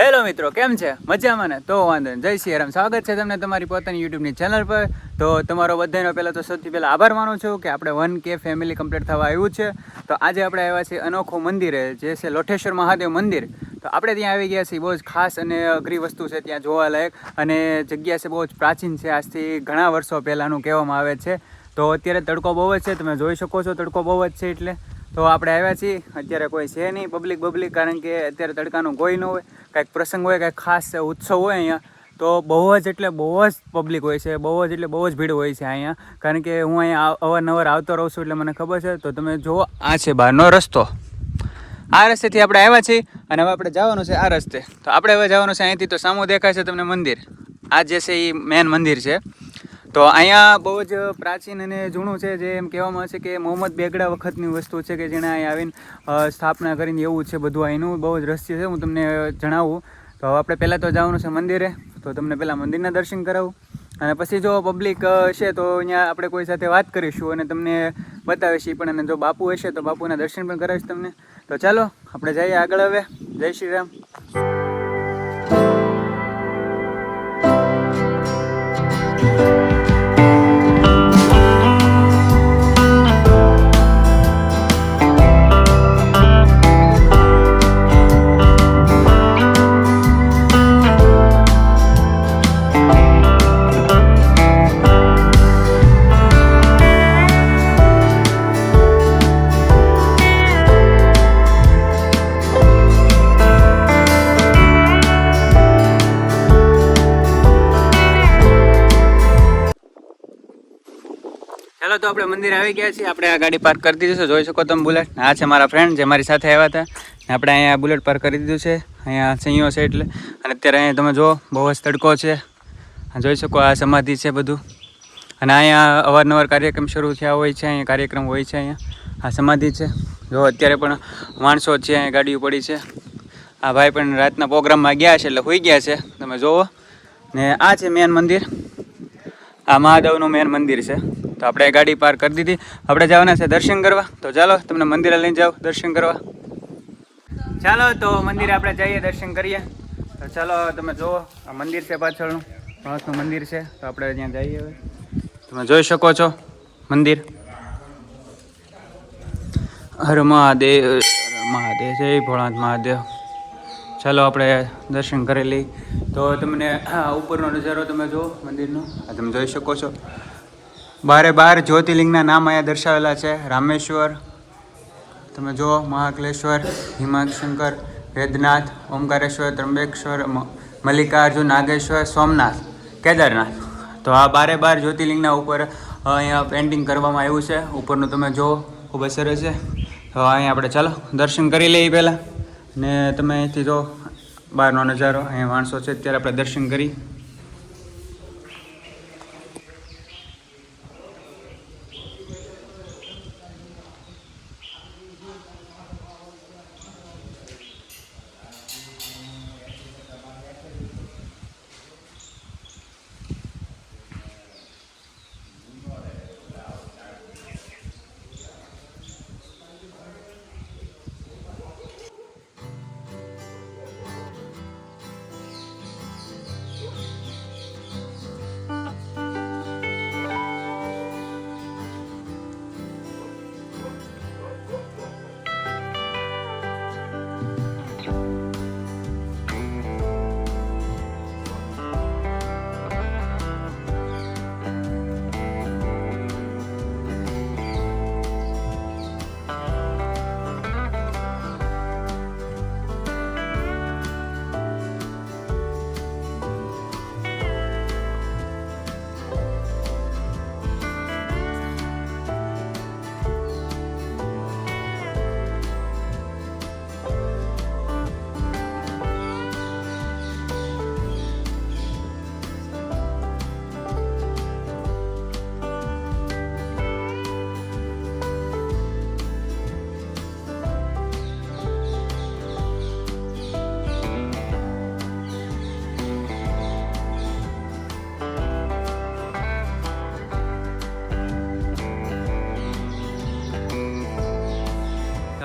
Hello મિત્રો, કેમ છે? મજામાં ને? તો વાંધો નહીં. જય શ્રી રામ. સ્વાગત છે તમને તમારી પોતાની યુટ્યુબની ચેનલ પર. તો તમારો બધાનો પહેલાં તો સૌથી પહેલાં આભાર માનું છું કે આપણે વન કે ફેમિલી કમ્પ્લીટ થવા આવ્યું છે. તો આજે આપણે આવ્યા છીએ અનોખું મંદિરે જે છે લોઠેશ્વર મહાદેવ મંદિર. તો આપણે ત્યાં આવી ગયા છીએ. બહુ જ ખાસ અને અઘરી વસ્તુ છે ત્યાં જોવાલાયક. અને જગ્યા છે બહુ જ પ્રાચીન છે. આજથી ઘણા વર્ષો પહેલાંનું કહેવામાં આવે છે. તો અત્યારે તડકો બહુ જ છે. તમે જોઈ શકો છો તડકો બહુ જ છે એટલે. તો આપણે આવ્યા છીએ. અત્યારે કોઈ છે નહીં પબ્લિક પબ્લિક કારણ કે અત્યારે તડકાનું કોઈ ન હોય. કાંઈક પ્રસંગ હોય, કાંઈક ખાસ ઉત્સવ હોય અહીંયા, તો બહુ જ એટલે બહુ જ પબ્લિક હોય છે, બહુ જ એટલે બહુ જ ભીડ હોય છે અહીંયા. કારણ કે હું અહીંયા અવારનવાર આવતો રહું છું એટલે મને ખબર છે. તો તમે જુઓ, આ છે બહારનો રસ્તો. આ રસ્તેથી આપણે આવ્યા છીએ અને હવે આપણે જવાનું છે આ રસ્તે. તો આપણે હવે જવાનું છે અહીંથી, તો સામું દેખાય છે તમને મંદિર. આ જે છે એ મેન મંદિર છે. તો અહીંયા બહુ જ પ્રાચીન અને જૂનું છે જે એમ કહેવામાં છે કે મોહમ્મદ બેગડા વખતની વસ્તુ છે કે જેણે અહીંયા આવીને સ્થાપના કરીને એવું છે બધું. અહીંનું બહુ જ રહસ્ય છે, હું તમને જણાવું. તો આપણે પહેલાં તો જવાનું છે મંદિરે. તો તમને પહેલાં મંદિરના દર્શન કરાવું. અને પછી જો પબ્લિક છે તો અહીંયા આપણે કોઈ સાથે વાત કરીશું અને તમને બતાવીશું પણ. અને જો બાપુ હશે તો બાપુના દર્શન પણ કરાવીશ તમને. તો ચાલો, આપણે જઈએ આગળ હવે. જય શ્રી રામ. ચાલો તો આપણે મંદિર આવી ગયા છીએ. આપણે આ ગાડી પાર્ક કરી દીધી છે. જોઈ શકો તમે બુલેટ આ છે મારા ફ્રેન્ડ જે મારી સાથે આવ્યા હતા. આપણે અહીંયા બુલેટ પાર્ક કરી દીધું છે. અહીંયા સંયો છે એટલે. અને અત્યારે અહીંયા તમે જુઓ, બહુ જ તડકો છે. જોઈ શકો, આ સમાધિ છે બધું. અને અહીંયા અવારનવાર કાર્યક્રમ શરૂ થયા હોય છે. અહીંયા કાર્યક્રમ હોય છે અહીંયા. આ સમાધિ છે. જો અત્યારે પણ માણસો છે અહીંયા ગાડીઓ પડી છે. આ ભાઈ પણ રાતના પ્રોગ્રામમાં ગયા છે એટલે હોઈ ગયા છે. તમે જુઓ. ને આ છે મેન મંદિર. આ મહાદેવનું મેન મંદિર છે. તો આપણે ગાડી પાર કરી દીધી. આપણે જવાના છે દર્શન કરવા. તો ચાલો, તમને મંદિરે લઈને જાઓ દર્શન કરવા. ચાલો, તો મંદિરે આપણે જઈએ દર્શન કરીએ. તો ચાલો, તમે જુઓ, આ મંદિર છે પાછળનું. પ્રવાસનું મંદિર છે. તો આપણે ત્યાં જઈએ હવે. તમે જોઈ શકો છો મંદિર. હર મહાદેવ મહાદેવ, જય ભોળાનાથ મહાદેવ. ચાલો, આપણે દર્શન કરી લઈ તો તમને ઉપરનો નજારો તમે જુઓ મંદિરનો. આ તમે જોઈ શકો છો. બારે બાર જ્યોતિર્લિંગના નામ અહીંયા દર્શાવેલા છે. રામેશ્વર, તમે જુઓ, મહાકલેશ્વર હિમાશંકર વેદનાથ, ઓમકારેશ્વર ત્રંબેશ્વર મલ્લિકાર્જુન, નાગેશ્વર, સોમનાથ, કેદારનાથ. તો આ બારે બાર જ્યોતિર્લિંગના ઉપર અહીંયા પેન્ટિંગ કરવામાં આવ્યું છે. ઉપરનું તમે જુઓ, ખૂબ જ સરસ છે. તો અહીંયા આપણે ચાલો, દર્શન કરી લઈએ પહેલાં. ને તમે અહીંથી જો બહારનો નજારો, અહીંયા માણસો છે, ત્યારે આપણે દર્શન કરી.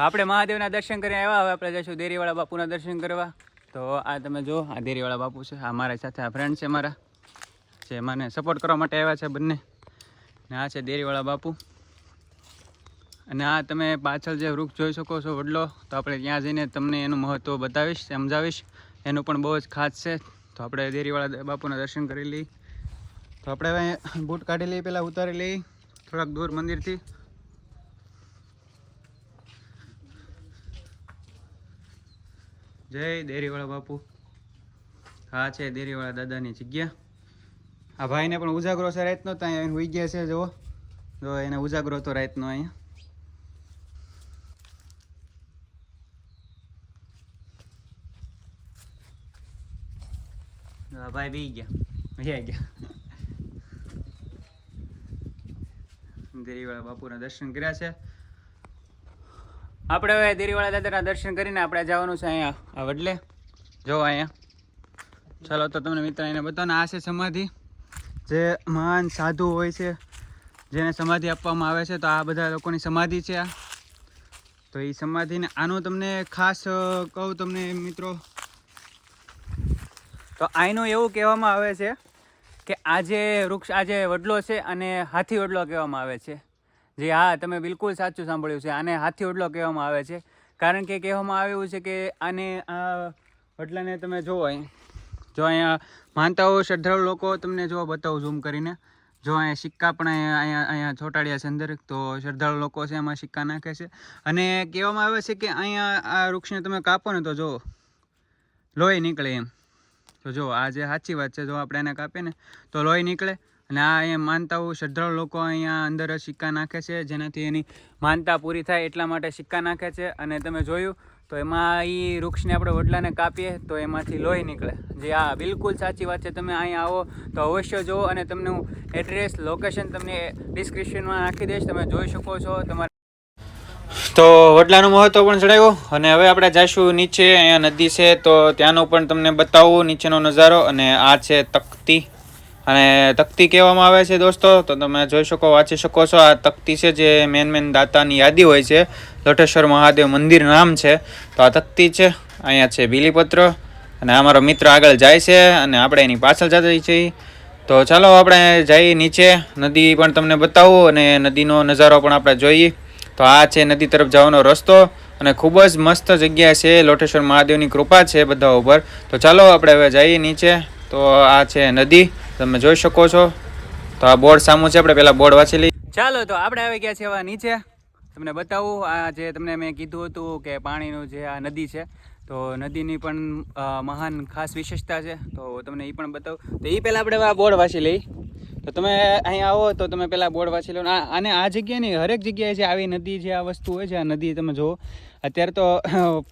આપણે મહાદેવના દર્શન કરીને આવ્યા. હવે આપણે જઈશું દેરીવાળા બાપુના દર્શન કરવા. તો આ તમે જો આ દેરીવાળા બાપુ છે. આ મારા સાથે આ ફ્રેન્ડ છે મારા, જે મને સપોર્ટ કરવા માટે આવ્યા છે બંને. ને આ છે દેરીવાળા બાપુ. અને આ તમે પાછળ જે વૃક્ષ જોઈ શકો છો, વડલો, તો આપણે ત્યાં જઈને તમને એનું મહત્ત્વ બતાવીશ, સમજાવીશ. એનું પણ બહુ જ ખાસ છે. તો આપણે દેરીવાળા બાપુના દર્શન કરી લઈએ. તો આપણે બૂટ કાઢી લઈએ, પહેલાં ઉતારી લઈએ. થોડાક દૂર મંદિરથી. જય દેરીવાળા બાપુ. હા, છે દેરીવાળા દાદાની જગ્યા. આ ભાઈને પણ ઉજાગરો છે રાતનો ત્યાં અહીંયા હોઈ ગયા છે, જુઓ. જો એને ઉજાગરો તો રાતનો અહીંયા. ભાઈ બી ગયા. ભૈયા ગયા. દેરીવાળા બાપુના દર્શન કર્યા છે. આપણે હવે દેરીવાળા દાદાના દર્શન કરીને આપણે જવાનું છે અહીંયા. આ વડલે, જો અહીંયા. ચાલો, તો તમને મિત્ર, એને બધાને આ છે સમાધિ. જે મહાન સાધુ હોય છે, જેને સમાધિ આપવામાં આવે છે, તો આ બધા લોકોની સમાધિ છે આ. તો એ સમાધિને આનું તમને ખાસ કહું તમને મિત્રો. તો આનું એવું કહેવામાં આવે છે કે આ જે વૃક્ષ આ જે વડલો છે અને હાથી વડલો કહેવામાં આવે છે. જે, હા, તમે બિલકુલ સાચું સાંભળ્યું છે. આને હાથી ઓટલો કહેવામાં આવે છે. કારણ કે કહેવામાં આવ્યું છે કે આને આ ઓટલાને તમે જુઓ અહીં. જો અહીંયા માનતાઓ શ્રદ્ધાળુ લોકો, તમને જો બતાવું ઝૂમ કરીને. જો અહીંયા સિક્કા પણ અહીંયા અહીંયા અહીંયા ચોંટાડ્યા છે અંદર. તો શ્રદ્ધાળુ લોકો છે, એમાં સિક્કા નાખે છે. અને કહેવામાં આવે છે કે અહીંયા આ વૃક્ષને તમે કાપો ને તો જો લોહી નીકળે એમ. તો જો આ જે સાચી વાત છે, જો આપણે એને કાપીએ ને, તો લોહી નીકળે. અને આ અહીંયા માનતાઓ શ્રદ્ધાળુ લોકો અહીંયા અંદર સિક્કા નાખે છે, જેનાથી એની માનતા પૂરી થાય એટલા માટે સિક્કા નાખે છે. અને તમે જોયું, તો એમાં એ વૃક્ષને આપણે વડલાને કાપીએ, તો એમાંથી લોહી નીકળે. જે આ બિલકુલ સાચી વાત છે, તમે અહીંયા આવો તો અવશ્ય જુઓ અને તમને હું એડ્રેસ લોકેશન તમને ડિસ્ક્રિપ્શનમાં નાખી દઈશ, તમે જોઈ શકો છો. તમારે તો વડલાનું મહત્ત્વ પણ જણાવ્યું. અને હવે આપણે જઈશું નીચે, અહીંયા નદી છે, તો ત્યાંનું પણ તમને બતાવું, નીચેનો નજારો. અને આ છે તકતી. અને તકતી કહેવામાં આવે છે દોસ્તો, તો તમે જોઈ શકો, વાંચી શકો છો. આ તકતી છે જે મેન મેન દાતાની યાદી હોય છે. લોટેશ્વર મહાદેવ મંદિર નામ છે. તો આ તકતી છે, અહીંયા છે બીલીપત્ર. અને અમારો મિત્ર આગળ જાય છે અને આપણે એની પાછળ જતા છીએ. તો ચાલો આપણે જઈએ નીચે. નદી પણ તમને બતાવું અને નદીનો નજારો પણ આપણે જોઈએ. તો આ છે નદી તરફ જવાનો રસ્તો અને ખૂબ જ મસ્ત જગ્યા છે. લોટેશ્વર મહાદેવની કૃપા છે બધા ઉપર. તો ચાલો આપણે હવે જઈએ નીચે. તો આ છે નદી. તમે જોઈ શકો છો. તો આ બોર્ડ સામું છે, આપણે પેલા બોર્ડ વાંચી લઈએ. ચાલો, તો આપણે આવી ગયા છે એવા નીચે. તમને બતાવું, આ જે તમને મેં કીધું હતું કે પાણીનું જે આ નદી છે, તો નદીની પણ મહાન ખાસ વિશેષતા છે. તો તમને એ પણ બતાવું. તો એ પહેલાં આપણે આ બોર્ડ વાંચી લઈ તો તમે અહીંયા આવો, તો તમે પહેલાં બોર્ડ વાંચી લો. અને આ જગ્યાએ નહીં હરેક જગ્યાએ જે આવી નદી જે આ વસ્તુ હોય છે, આ નદી તમે જુઓ. અત્યારે તો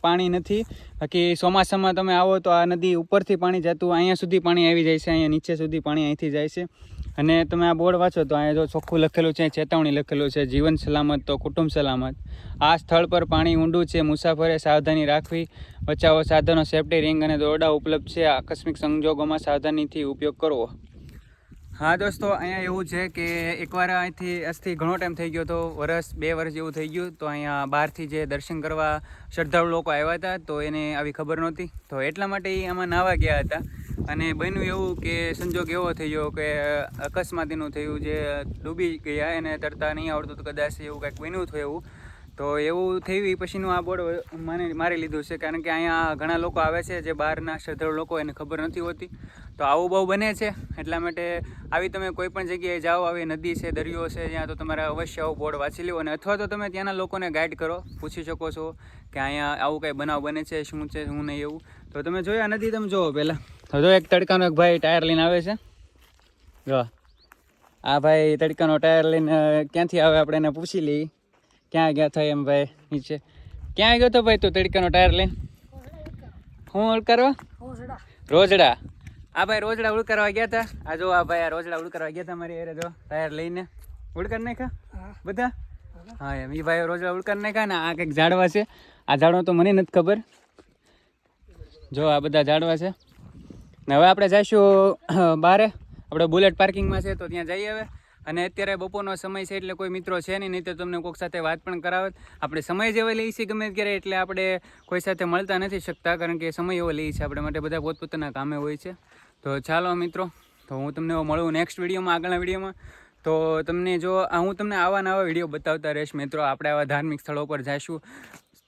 પાણી નથી. બાકી ચોમાસામાં તમે આવો તો આ નદી ઉપરથી પાણી જતું, અહીંયા સુધી પાણી આવી જાય છે, અહીંયા નીચે સુધી પાણી અહીંથી જાય છે. અને તમે આ બોર્ડ વાંચો તો અહીંયા જો ચોખ્ખું લખેલું છે, ચેતવણી લખેલું છે, જીવન સલામત તો કુટુંબ સલામત. આ સ્થળ પર પાણી ઊંડું છે, મુસાફરે સાવધાની રાખવી, બચાવો સાધનો, સેફ્ટી રિંગ અને દોરડા ઉપલબ્ધ છે. આકસ્મિક સંજોગોમાં સાવધાનીથી ઉપયોગ કરવો. હા દોસ્તો, અહીંયા એવું છે કે એકવાર અહીંથી આજથી ઘણો ટાઈમ થઈ ગયો તો વરસ બે વર્ષ જેવું થઈ ગયું. તો અહીંયા બહારથી જે દર્શન કરવા શ્રદ્ધાળુ લોકો આવ્યા હતા, તો એને આવી ખબર નહોતી. તો એટલા માટે એ આમાં નાવા ગયા હતા. અને બન્યું એવું કે સંજોગ એવો થઈ ગયો કે અકસ્માતીનું થયું, જે ડૂબી ગયા, એને તરતા નહીં આવડતું તો કદાચ એવું કંઈક બન્યું થયું એવું. તો એવું થયું એ પછીનું આ બોર્ડ મને મારી લીધું છે. કારણ કે અહીંયા ઘણા લોકો આવે છે જે બહારના શ્રદ્ધાળુ લોકો, એને ખબર નથી હોતી. તો આવું બહુ બને છે એટલા માટે આવી તમે કોઈ પણ જગ્યાએ જાઓ આવી નદી છે દરિયો છે ત્યાં તો તમારે અવશ્ય આવું બોર્ડ વાંચી લેવું અને અથવા તો તમે ત્યાંના લોકોને ગાઈડ કરો પૂછી શકો છો કે અહીંયા આવું કંઈ બનાવ બને છે શું છે શું નહીં એવું. તો તમે જોયા નદી તમે જોવો પહેલાં. તો જો એક તડકાનો એક ભાઈ ટાયર લઈને આવે છે. જો. આ ભાઈ તડકાનો ટાયર લઈને ક્યાંથી આવે આપણે એને પૂછી લઈએ. ક્યાં ગયા થાય એમ ભાઈ નીચે. ક્યાં ગયો તો ભાઈ તું તડકાનો ટાયર લઈને? હું કરવા રોજડા? આ ભાઈ રોજડા ઉળકારવા ગયા હતા આ જો આ ભાઈ આ રોજડા ઉળકારવા ગયા હતા મારી જો. ટાયર લઈને. ઉળકાર નાખ્યા? બધા? હા એમ. એ ભાઈ રોજડા કરી નાખ્યા ને આ કંઈક ઝાડવા છે. આ ઝાડવા તો મને નથી ખબર. જો આ બધા ઝાડવા છે. ને હવે આપણે જઈશું બારે. આપણે બુલેટ પાર્કિંગમાં છે તો ત્યાં જઈએ હવે. અને અત્યારે બપોરનો સમય છે એટલે કોઈ મિત્રો છે નહીં નહીં તો તમને કોઈક સાથે વાત પણ કરાવત. આપણે સમય જ એવો લઈએ છીએ ગમે ત્યારે એટલે આપણે કોઈ સાથે મળતા નથી શકતા કારણ કે સમય એવો લઈએ છીએ આપણે માટે બધા પોતપોતાના કામે હોય છે. તો ચાલો મિત્રો, તો હું તમને મળું નેક્સ્ટ વિડીયોમાં, આગળના વિડીયોમાં. તો તમને જો હું તમને આવા નવા વીડિયો બતાવતા રહીશ મિત્રો, આપણે આવા ધાર્મિક સ્થળો પર જઈશું.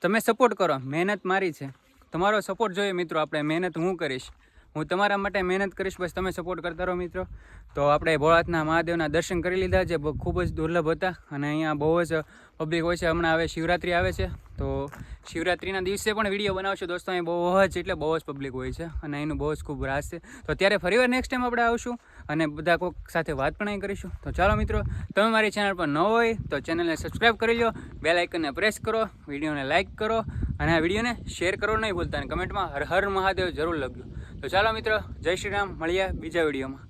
તમે સપોર્ટ કરો, મહેનત મારી છે. તમારો સપોર્ટ જોઈએ મિત્રો, આપણે મહેનત હું કરીશ. હું તમારા માટે મહેનત કરીશ, બસ તમે સપોર્ટ કરતા રહો મિત્રો. તો આપણે ભોળાથના મહાદેવના દર્શન કરી લીધા જે ખૂબ જ દુર્લભ હતા. અને અહીંયા બહુ જ પબ્લિક હોય છે. હમણાં હવે શિવરાત્રિ આવે છે. તો શિવરાત્રિના દિવસે પણ વીડિયો બનાવશો દોસ્તો. અહીં બહુ જ એટલે બહુ જ પબ્લિક હોય છે. અને એનું બહુ જ ખૂબ રાસ છે. તો ત્યારે ફરીવાર નેક્સ્ટ ટાઈમ આપણે આવશું અને બધા કોઈક સાથે વાત પણ અહીં કરીશું. તો ચાલો મિત્રો, તમે મારી ચેનલ પર ન હોય તો ચેનલને સબસ્ક્રાઈબ કરી લો બેલ આઇકનને પ્રેસ કરો. વિડીયોને લાઇક કરો. અને આ વિડીયોને શેર કરો નહીં ભૂલતા. અને કમેન્ટમાં હર હર મહાદેવ જરૂર લખજો. તો ચાલો મિત્રો જય શ્રી રામ મળીએ બીજા વિડીયોમાં.